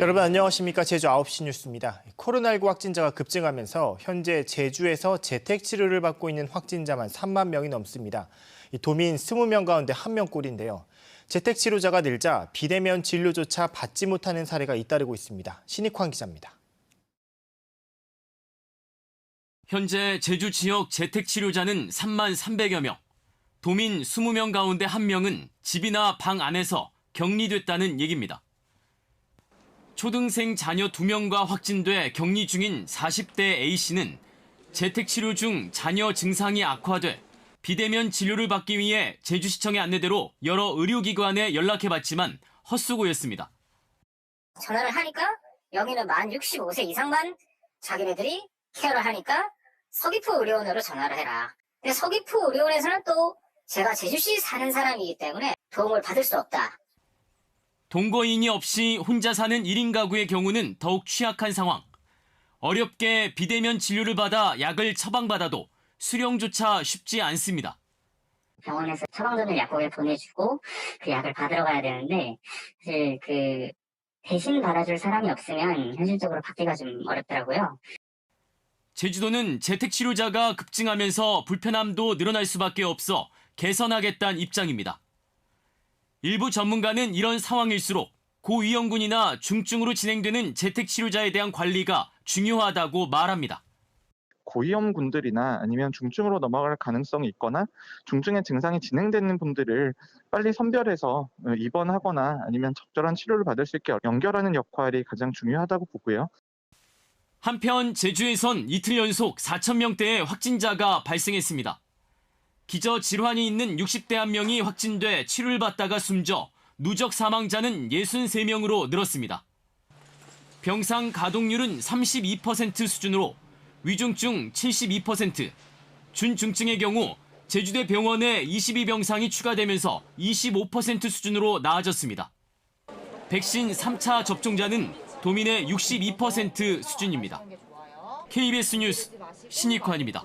여러분 안녕하십니까 제주 9시 뉴스입니다. 코로나19 확진자가 급증하면서 현재 제주에서 재택 치료를 받고 있는 확진자만 3만 명이 넘습니다. 이 도민 20명 가운데 1명꼴인데요. 재택 치료자가 늘자 비대면 진료조차 받지 못하는 사례가 잇따르고 있습니다. 신익환 기자입니다. 현재 제주 지역 재택 치료자는 3만 300여 명. 도민 20명 가운데 1명은 집이나 방 안에서 격리됐다는 얘기입니다. 초등생 자녀 2명과 확진돼 격리 중인 40대 A씨는 재택 치료 중 자녀 증상이 악화돼 비대면 진료를 받기 위해 제주시청의 안내대로 여러 의료기관에 연락해봤지만 헛수고였습니다. 전화를 하니까 여기는 만 65세 이상만 자기네들이 케어를 하니까 서귀포 의료원으로 전화를 해라. 근데 서귀포 의료원에서는 또 제가 제주시 사는 사람이기 때문에 도움을 받을 수 없다. 동거인이 없이 혼자 사는 1인 가구의 경우는 더욱 취약한 상황. 어렵게 비대면 진료를 받아 약을 처방받아도 수령조차 쉽지 않습니다. 병원에서 처방전을 약국에 보내주고 그 약을 받으러 가야 되는데 사실 그 대신 받아줄 사람이 없으면 현실적으로 받기가 좀 어렵더라고요. 제주도는 재택치료자가 급증하면서 불편함도 늘어날 수밖에 없어 개선하겠다는 입장입니다. 일부 전문가는 이런 상황일수록 고위험군이나 중증으로 진행되는 재택치료자에 대한 관리가 중요하다고 말합니다. 고위험군들이나 아니면 중증으로 넘어갈 가능성이 있거나 중증의 증상이 진행되는 분들을 빨리 선별해서 어, 입원하거나 아니면 적절한 치료를 받을 수 있게 연결하는 역할이 가장 중요하다고 보고요. 한편 제주에선 이틀 연속 4천 명대의 확진자가 발생했습니다. 기저 질환이 있는 60대 한 명이 확진돼 치료를 받다가 숨져 누적 사망자는 63명으로 늘었습니다. 병상 가동률은 32% 수준으로 위중증 72%, 준중증의 경우 제주대 병원에 22병상이 추가되면서 25% 수준으로 나아졌습니다. 백신 3차 접종자는 도민의 62% 수준입니다. KBS 뉴스 신익환입니다.